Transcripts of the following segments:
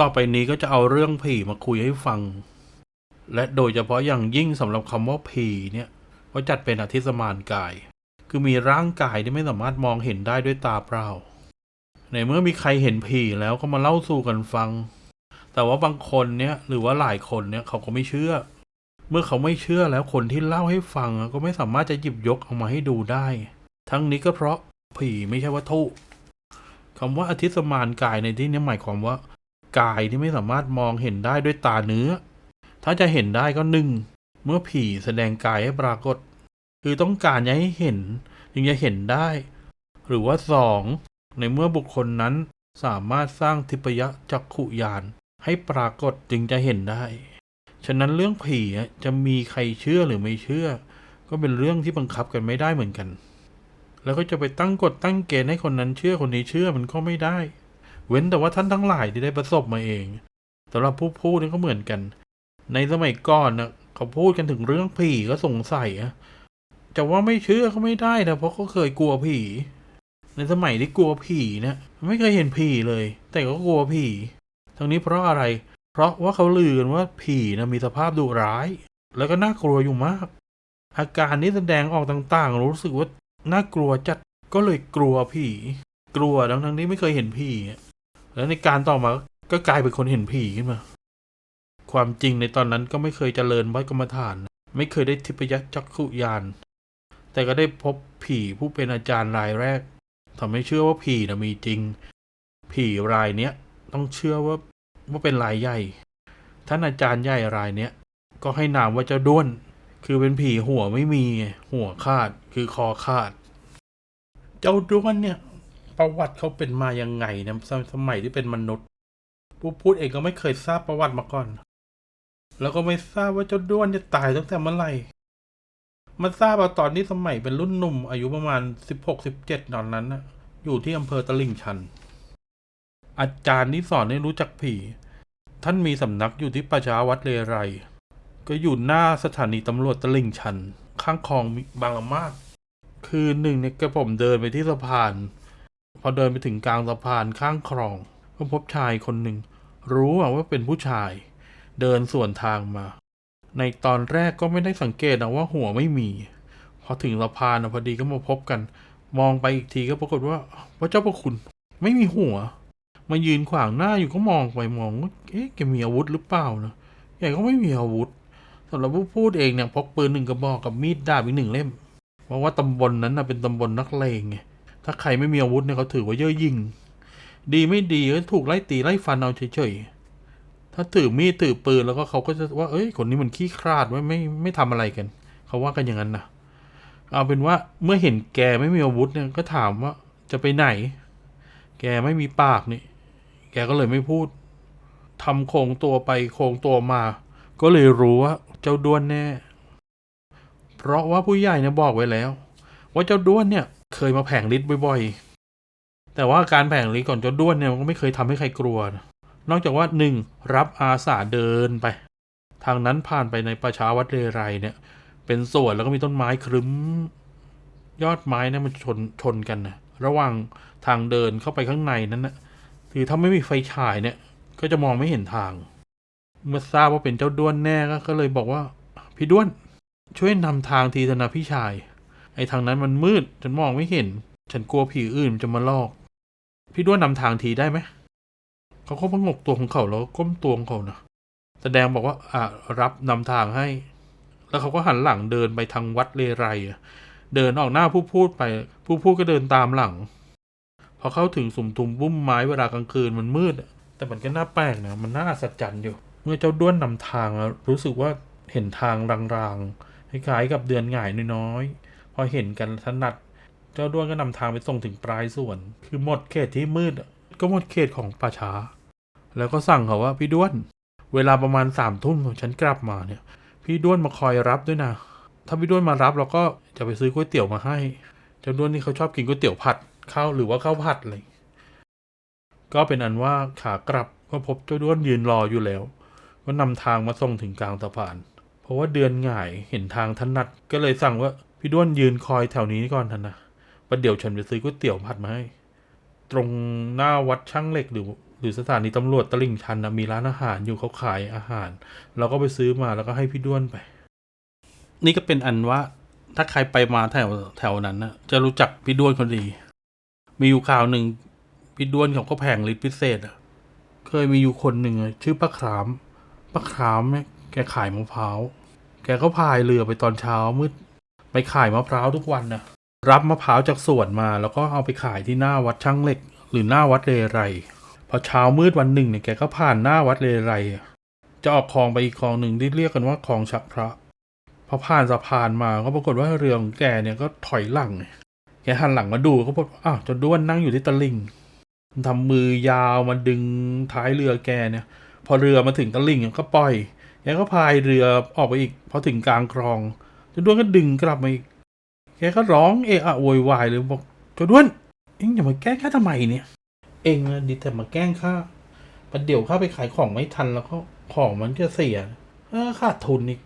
ต่อไปนี้ก็จะเอาเรื่องผีมาคุยให้ฟัง และโดยเฉพาะอย่างยิ่งสำหรับคำว่าผีเนี่ยก็จัดเป็นอธิสมานกาย คือมีร่างกายที่ไม่สามารถมองเห็นได้ด้วยตาเปล่า ในเมื่อมีใครเห็นผีแล้วก็มาเล่าสู่กันฟัง แต่ว่าบางคนเนี่ยหรือว่าหลายคนเนี่ยเขาก็ไม่เชื่อ เมื่อเขาไม่เชื่อแล้วคนที่เล่าให้ฟังก็ไม่สามารถจะหยิบยกเอามาให้ดูได้ ทั้งนี้ก็เพราะผีไม่ใช่วัตถุคำว่าอธิสมานกายในที่นี้หมายความว่า กายที่ไม่สามารถมองเห็นได้ด้วยตาเนื้อ ถ้าจะเห็นได้ก็หนึ่งเมื่อผีแสดงกายให้ปรากฏ คือต้องการให้เห็นจึงจะเห็นได้ หรือว่าสองในเมื่อบุคคลนั้นสามารถสร้างทิพยจักขุยานให้ปรากฏจึงจะเห็นได้ ฉะนั้นเรื่องผีจะมีใครเชื่อหรือไม่เชื่อ ก็เป็นเรื่องที่บังคับกันไม่ได้เหมือนกัน แล้วก็จะไปตั้งกฎตั้งเกณฑ์ให้คนนั้นเชื่อคนนี้เชื่อมันก็ไม่ได้ เว้นแต่ว่าท่านทั้งหลายที่ได้ประสบมาเองสำหรับผู้พูดนี่ก็เหมือนกัน ในสมัยก่อนนะเขาพูดกันถึงเรื่องผีก็สงสัยอะจะว่าไม่เชื่อก็ไม่ได้นะเพราะเขาเคยกลัวผี ในสมัยที่กลัวผีเนี่ยไม่เคยเห็นผีเลย แต่ก็กลัวผีทั้งนี้เพราะอะไร เพราะว่าเขาลือกันว่าผีนะมีสภาพดุร้าย แล้วก็น่ากลัวอยู่มาก อาการนี้แสดงออกต่างๆ รู้สึกว่าน่ากลัวจัดก็เลยกลัวผีกลัวทั้งทั้งที่ไม่เคยเห็นผี แล้วในการต่อมาก็กลายเป็นคนเห็นผีขึ้นมา ความจริงในตอนนั้นก็ไม่เคยเจริญวัดกรรมฐาน ไม่เคยได้ทิพยจักขุยาน แต่ก็ได้พบผีผู้เป็นอาจารย์รายแรกทำให้เชื่อว่าผีนะมีจริง ผีรายเนี้ยต้องเชื่อว่าว่าเป็นรายใหญ่ ท่านอาจารย์ใหญ่รายเนี้ยก็ให้นามว่าเจ้าด้วน คือเป็นผีหัวไม่มีหัวขาดคือคอขาด เจ้าด้วนเนี่ย ประวัติเขาเป็นมายังไงนะสมัยที่เป็นมนุษย์ผู้พูดเองก็ไม่เคยทราบประวัติมาก่อน แล้วก็ไม่ทราบว่าเจ้าด้วนจะตายตั้งแต่เมื่อไหร่มาทราบเอาตอนนี้สมัยเป็นรุ่นหนุ่ม อายุประมาณสิบหกสิบเจ็ดตอนนั้นนะอยู่ที่อำเภอตลิ่งชัน อาจารย์ที่สอนให้รู้จักผี ท่านมีสำนักอยู่ที่ประชาวัดเรไร ก็อยู่หน้าสถานีตำรวจตลิ่งชัน ข้างคลองบางละมาด คืนหนึ่งเนี่ยกระผมเดินไปที่สะพาน พอเดินไปถึงกลางสะพานข้างคลอง ก็พบชายคนหนึ่ง รู้ว่าเป็นผู้ชาย เดินสวนทางมา ในตอนแรกก็ไม่ได้สังเกตนะว่าหัวไม่มี พอถึงสะพานนะพอดีก็มาพบกัน มองไปอีกทีก็ปรากฏว่า พระเจ้าประคุณ ไม่มีหัว มายืนขวางหน้าอยู่ก็มองไปมองว่าเอ๊ะแกมีอาวุธหรือเปล่านะแกก็ไม่มีอาวุธสำหรับผู้พูดเองเนี่ยพกปืนหนึ่งกระบอกกับมีดดาบอีกหนึ่งเล่ม เพราะว่าตำบลนั้นนะเป็นตำบลนักเลงไง ถ้าใครไม่มีอาวุธเนี่ยเขาถือว่าเย่อหยิ่ง ดีไม่ดีก็ถูกไล่ตีไล่ฟันเอาเฉยๆ ถ้าถือมีดถือปืนแล้วก็เขาก็จะว่า เอ้ย คนนี้มันขี้คลาดไว้ไม่ไม่ทำอะไรกัน เขาว่ากันอย่างนั้นนะเอาเป็นว่าเมื่อเห็นแกไม่มีอาวุธเนี่ยก็ถามว่าจะไปไหน แกไม่มีปากนี่ แกก็เลยไม่พูดทำโครงตัวไปโครงตัวมา ก็เลยรู้ว่าเจ้าด้วนแน่ เพราะว่าผู้ใหญ่เนี่ยบอกไว้แล้ว ว่าเจ้าด้วนเนี่ย เคยมาแผงฤทธิ์บ่อยๆ แต่ว่าการแผงฤทธิ์ก่อนเจ้าด้วนเนี่ยมันก็ไม่เคยทำให้ใครกลัว นอกจากว่าหนึ่งรับอาสาเดินไป ทางนั้นผ่านไปในประชาวัดเรไรเนี่ย เป็นสวนแล้วก็มีต้นไม้ครึ้ม ยอดไม้เนี่ยมันชนชนกันนะระหว่างทางเดินเข้าไปข้างในนั้นนะคือถ้าไม่มีไฟฉายเนี่ย ก็จะมองไม่เห็นทาง เมื่อทราบว่าเป็นเจ้าด้วนแน่ก็เลยบอกว่า พี่ด้วนช่วยนำทางทีเถอะนะพี่ชาย ไอ้ทางนั้นมันมืด ฉันมองไม่เห็น ฉันกลัวผีอื่นจะมาลอก พี่ด้วนนำทางทีได้ไหม เขาก็พงกตัวของเขาแล้วก้มตัวของเขานะแสดงบอกว่าอ่ารับนำทางให้ แล้วเขาก็หันหลังเดินไปทางวัดเรไรเดินออกหน้าผู้พูดไป ผู้พูดก็เดินตามหลัง พอเข้าถึงสุมทุมบุ้มไม้เวลากลางคืนมันมืด แต่มันก็น่าแปลกนะมันน่าอัศจรรย์อยู่ เมื่อเจ้าด้วนนำทางรู้สึกว่าเห็นทางรางๆคล้ายๆกับเดือนหง่ายน้อยๆ พอเห็นกันถนัด เจ้าด้วนก็นำทางไปส่งถึงปลายส่วน คือหมดเขตที่มืด ก็หมดเขตของป่าช้า แล้วก็สั่งเขาว่าพี่ด้วน เวลาประมาณสามทุ่มฉันกลับมาเนี่ย พี่ด้วนมาคอยรับด้วยนะ ถ้าพี่ด้วนมารับเราก็จะไปซื้อก๋วยเตี๋ยวมาให้ เจ้าด้วนนี่เขาชอบกินก๋วยเตี๋ยวผัดข้าวหรือว่าข้าวผัดอะไรก็เป็นอันว่าขากลับก็พบเจ้าด้วนยืนรออยู่แล้ว ก็นำทางมาส่งถึงกลางสะพาน เพราะว่าเดือนหง่ายเห็นทางถนัดก็เลยสั่งว่า พี่ด้วนยืนคอยแถวนี้ก่อนทันนะประเดี๋ยวฉันไปซื้อก๋วยเตี๋ยวผัดมาให้ ตรงหน้าวัดช่างเหล็กหรือหรือสถานีตำรวจตลิ่งชันนะมีร้านอาหารอยู่เขาขายอาหาร เราก็ไปซื้อมาแล้วก็ให้พี่ด้วนไป นี่ก็เป็นอันว่าถ้าใครไปมาแถวแถวนั้นนะจะรู้จักพี่ด้วนคนดี มีอยู่ข่าวหนึ่งพี่ด้วนเขาก็แผงลิตพิเศษอะเคยมีอยู่คนหนึ่งชื่อป้าขามป้าขามเนี่ยแกขายมะพร้าวแกก็พายเรือไปตอนเช้ามืด ไปขายมะพร้าวทุกวันนะรับมะพร้าวจากสวนมาแล้วก็เอาไปขายที่หน้าวัดช่างเหล็ก หรือหน้าวัดเรไรพอเช้ามืดวันหนึ่งเนี่ยแกก็ผ่านหน้าวัดเรไรจะออกคลองไปอีกคลองหนึ่งที่เรียกกันว่าคลองชักพระพอผ่านสะพานมาก็ปรากฏว่าเรือของแกเนี่ยก็ถอยหลังแกหันหลังมาดูก็พบอ้าวจนด้วนนั่งอยู่ที่ตะลิงมันทำมือยาวมาดึงท้ายเรือแกเนี่ย พอเรือมาถึงตะลิงก็ปล่อยแกก็พายเรือออกไปอีกพอถึงกลางคลอง เจนด้วนก็ดึงกลับมาอีก แกก็ร้องเอะอะโวยวายเลยบอกเจนด้วน เอ็งอย่ามาแกล้งข้าทำไมเนี่ย เอ็งนะดีแต่มาแกล้งข้าประเดี๋ยวข้าไปขายของไม่ทันแล้วก็ของมันจะเสียเออขาดทุนอีก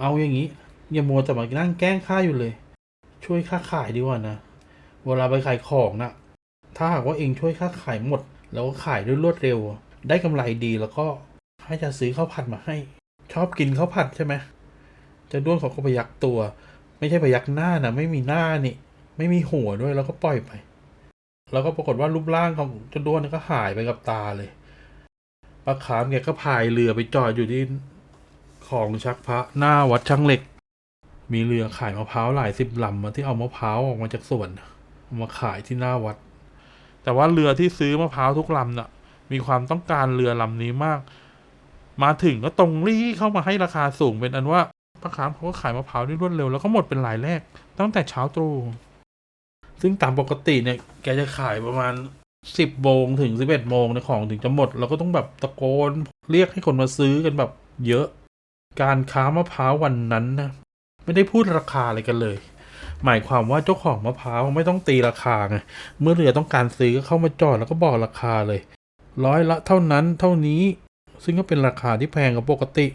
เอาอย่างนี้ อย่ามัวแต่มานั่งแกล้งข้าอยู่เลย ช่วยข้าขายดีกว่านะ เวลาไปขายของนะ่ะ ถ้าหากว่าเองช่วยข้าขายหมด แล้วก็ขายด้วยรวดเร็ว ได้กำไรดีแล้วก็ให้จะซื้อข้าวผัดมาให้ ชอบกินข้าวผัดใช่ไหม เจะด้วนเขาก็พยักตัว ไม่ใช่พยักหน้านะไม่มีหน้านี่ ไม่มีหัวด้วยแล้วก็ปล่อยไป แล้วก็ปรากฏว่ารูปร่างของเจ้าด้วนก็หายไปกับตาเลยปลาขามแกก็พายเรือไปจอดอยู่ที่ของชักพระหน้าวัดช่างเหล็ก มีเรือขายมะพร้าวหลายสิบลำมาที่เอามะพร้าวออกมาจากสวนมาขายที่หน้าวัด แต่ว่าเรือที่ซื้อมะพร้าวทุกลำน่ะ มีความต้องการเรือลำนี้มาก มาถึงก็ตรงรี่เข้ามาให้ราคาสูงเป็นอันว่า ปลาขามเขาก็ขายมะพร้าวได้รวดเร็วแล้วก็หมดเป็นรายแรก ตั้งแต่เช้าตรู่ซึ่งตามปกติเนี่ย แกจะขายประมาณสิบโมงถึงสิบเอ็ดโมงในของถึงจะหมด เราก็ต้องแบบตะโกนเรียกให้คนมาซื้อกันแบบเยอะ การค้ามะพร้าววันนั้นนะไม่ได้พูดราคาอะไรกันเลย หมายความว่าเจ้าของมะพร้าวไม่ต้องตีราคาไงเมื่อเรือต้องการซื้อก็เข้ามาจอดแล้วก็บอกราคาเลย ร้อยละเท่านั้นเท่านี้ ซึ่งก็เป็นราคาที่แพงกว่าปกติ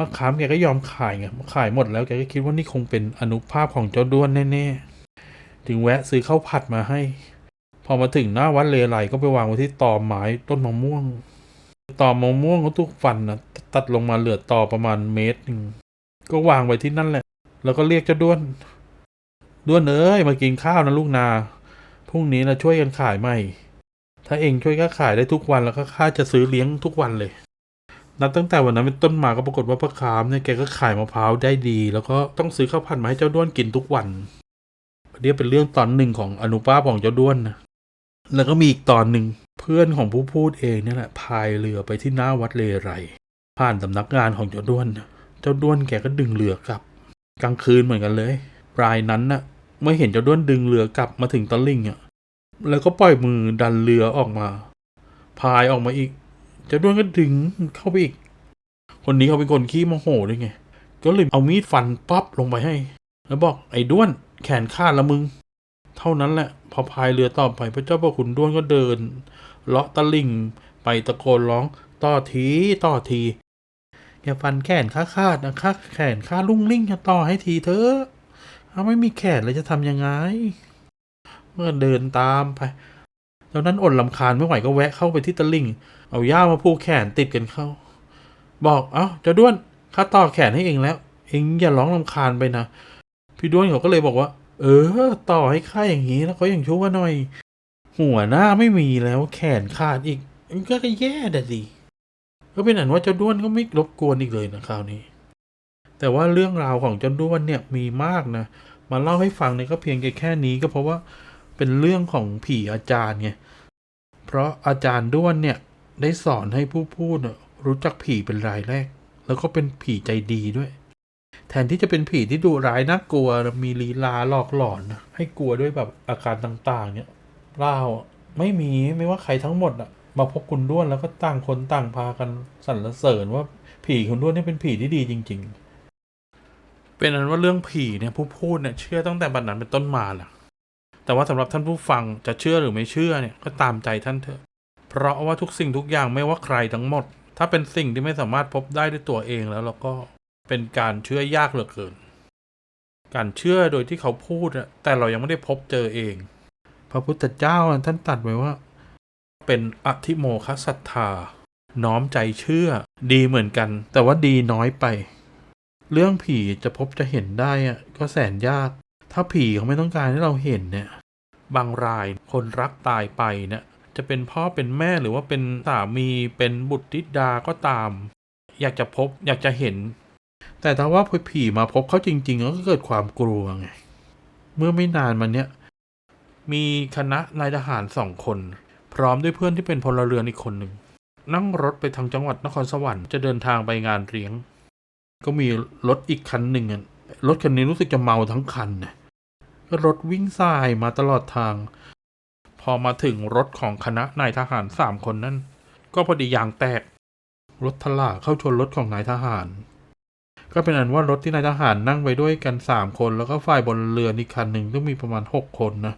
มะขามแกก็ยอมขายไงขายหมดแล้วแกก็คิดว่านี่คงเป็นอนุภาพของเจ้าด้วนแน่ๆถึงแวะซื้อข้าวผัดมาให้ พอมาถึงหน้าวัดเลไลก็ไปวางไว้ที่ตอไม้ต้นมะม่วงตอมะม่วงเขาทุกฟันนะตัดลงมาเหลือตอประมาณเมตรหนึ่งก็วางไว้ที่นั่นแหละ แล้วก็เรียกเจ้าด้วน ด้วนเอ้ยมากินข้าวนะลูกนาพรุ่งนี้นะช่วยกันขายใหม่ ถ้าเองช่วยข้าขายได้ทุกวันแล้วก็ข้าจะซื้อเลี้ยงทุกวันเลย นับตั้งแต่วันนั้นเป็นต้นมาก็ปรากฏว่าพระคามเนี่ยแกก็ขายมะพร้าวได้ดี แล้วก็ต้องซื้อข้าวผัดมาให้เจ้าด้วนกินทุกวันเรียกเป็นเรื่องตอนหนึ่งของอนุภาพของเจ้าด้วนนะแล้วก็มีอีกตอนหนึ่งเพื่อนของผู้พูดเองเนี่ยแหละพายเรือไปที่หน้าวัดเลไร ผ่านสำนักงานของเจ้าด้วน เจ้าด้วนแกก็ดึงเรือกลับ กลางคืนเหมือนกันเลยรายนั้นน่ะเมื่อเห็นเจ้าด้วนดึงเรือกลับมาถึงตะลิ่งอะแล้วก็ปล่อยมือดันเรือออกมา พายออกมาอีก จ้าด้วนก็ดึงเข้าไปอีก คนนี้เขาเป็นคนขี้โมโหด้วยไง ก็เลยเอามีดฟันปั๊บลงไปให้ แล้วบอกไอ้ด้วนแขนขาดละมึง เท่านั้นแหละ พอพายเรือต่อไปพระเจ้าพระคุณด้วนก็เดิน เลาะตะลิ่งไปตะโกนร้องต่อทีต่อทีอย่าฟันแขนข้าขาดนะข้าแขนข้าลุ่งลิ่งจะต่อให้ทีเถอะถ้าไม่มีแขนเลยจะทำยังไง เมื่อเดินตามไปตอนนั้นอดลำคาญไม่ไหวก็แวะเข้าไปที่ตะลิ่ง เอาย่ามาผูกแขนติดกันเข้า บอกเอ้าเจะด้วนข้าต่อแขนให้เองแล้ว เองอย่าร้องลำคาญไปนะพี่ด้วนเขาก็เลยบอกว่า เออ ต่อให้ข้าอย่างนี้แล้วก็ยังชั่วหน่อย หัวหน้าไม่มีแล้วแขนขาดอีกมันก็แย่แต่สิก็เป็นอันว่าเจ้าด้วนก็ไม่รบกวนอีกเลยนะคราวนี้ แต่ว่าเรื่องราวของเจ้าด้วนเนี่ยมีมากนะมาเล่าให้ฟังเนี่ยก็เพียงแค่แค่นี้ก็เพราะว่าเป็นเรื่องของผีอาจารย์ไงเพราะอาจารย์ด้วนเนี่ย ได้สอนให้ผู้พูดรู้จักผีเป็นรายแรก แล้วก็เป็นผีใจดีด้วย แทนที่จะเป็นผีที่ดุร้ายน่ากลัวมีลีลาหลอกหลอน ให้กลัวด้วยแบบอาการต่าง ๆ เนี่ยเล่าไม่มีไม่ว่าใครทั้งหมดอะมาพบคุณด้วนแล้วก็ต่างคนต่างพากันสรรเสริญว่าผีคุณด้วนนี่เป็นผีที่ดีจริง ๆ เป็นอันว่าเรื่องผีเนี่ยผู้พูดเนี่ยเชื่อตั้งแต่บัดนั้นเป็นต้นมาแหละแต่ว่าสำหรับท่านผู้ฟังจะเชื่อหรือไม่เชื่อเนี่ยก็ตามใจท่านเถอะ เพราะว่าทุกสิ่งทุกอย่างไม่ว่าใครทั้งหมด ถ้าเป็นสิ่งที่ไม่สามารถพบได้ด้วยตัวเองแล้วเราก็เป็นการเชื่อยากเหลือเกิน การเชื่อโดยที่เขาพูดแต่เรายังไม่ได้พบเจอเอง พระพุทธเจ้าท่านตัดไว้ว่า เป็นอธิโมคศรัทธา น้อมใจเชื่อ ดีเหมือนกัน แต่ว่าดีน้อยไป เรื่องผีจะพบจะเห็นได้ก็แสนยาก ถ้าผีเขาไม่ต้องการให้เราเห็นเนี่ย บางรายคนรักตายไปเนี่ย จะเป็นพ่อเป็นแม่หรือว่าเป็นสามีเป็นบุตรธิดาก็ตาม อยากจะพบอยากจะเห็น แต่ถ้าว่าผีมาพบเขาจริง ๆ ก็เกิดความกลัวไง เมื่อไม่นานมาเนี้ยมีคณะนายทหารสองคน พร้อมด้วยเพื่อนที่เป็นพลเรือนอีกคนหนึ่งนั่งรถไปทางจังหวัดนครสวรรค์จะเดินทางไปงานเลี้ยง ก็มีรถอีกคันหนึ่งรถคันนี้รู้สึกจะเมาทั้งคันนะก็รถวิ่งสายมาตลอดทาง พอมาถึงรถของคณะนายทหารสามคนนั้น ก็พอดียางแตก รถทลาเข้าชนรถของนายทหาร ก็เป็นอันว่ารถที่นายทหารนั่งไปด้วยกันสามคน แล้วก็ฝ่ายบนเรือนอีกคันหนึ่งก็มีประมาณหกคนนะ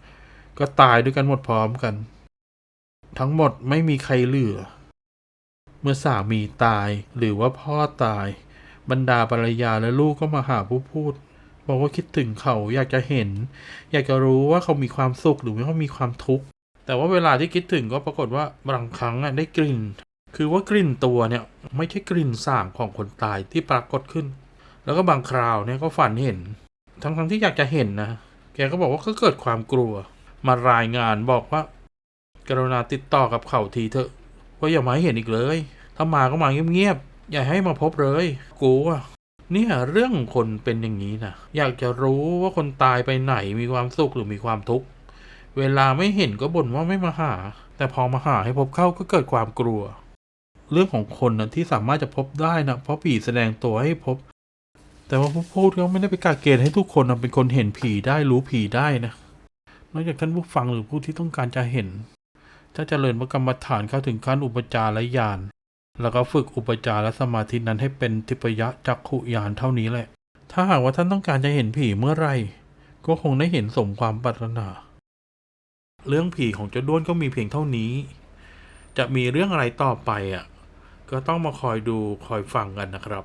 ก็ตายด้วยกันหมดพร้อมกัน ทั้งหมดไม่มีใครเหลือ เมื่อสามีตายหรือว่าพ่อตาย บรรดาภรรยาและลูกก็มาหาผู้พูดบอกว่าคิดถึงเขาอยากจะเห็น อยากจะรู้ว่าเขามีความสุขหรือว่าเขามีความทุกข์ แต่ว่าเวลาที่คิดถึงก็ปรากฏว่าบางครั้งอะได้กลิ่น คือว่ากลิ่นตัวเนี่ยไม่ใช่กลิ่นสางของคนตายที่ปรากฏขึ้น แล้วก็บางคราวเนี่ยก็ฝันเห็น ทั้งๆที่อยากจะเห็นนะ แกก็บอกว่าก็เกิดความกลัว มารายงานบอกว่า กรุณาติดต่อกับเขาทีเถอะ ว่าอย่ามาให้เห็นอีกเลย ถ้ามาก็มาเงียบๆ อย่าให้มาพบเลย กลัวเนี่ยเรื่องคนเป็นอย่างนี้นะอยากจะรู้ว่าคนตายไปไหนมีความสุขหรือมีความทุกข์ เวลาไม่เห็นก็บ่นว่าไม่มาหา แต่พอมาหาให้พบเข้าก็เกิดความกลัว เรื่องของคนนะที่สามารถจะพบได้นะเพราะผีแสดงตัวให้พบ แต่ว่าผู้พูดก็ไม่ได้ไปกาเกณฑ์ให้ทุกคนนะเป็นคนเห็นผีได้รู้ผีได้นะนอกจากท่านผู้ฟังหรือผู้ที่ต้องการจะเห็น ถ้าเจริญพระกรรมฐานเข้าถึงขั้นอุปจารและญาณแล้วก็ฝึกอุปจารและสมาธินั้นให้เป็นทิพยจักขุญาณเท่านี้แหละ ถ้าหากว่าท่านต้องการจะเห็นผีเมื่อไหรก็คงได้เห็นสมความปรารถนา เรื่องผีของเจ้าด้วนก็มีเพียงเท่านี้ จะมีเรื่องอะไรต่อไปอะ ก็ต้องมาคอยดูคอยฟังกันนะครับ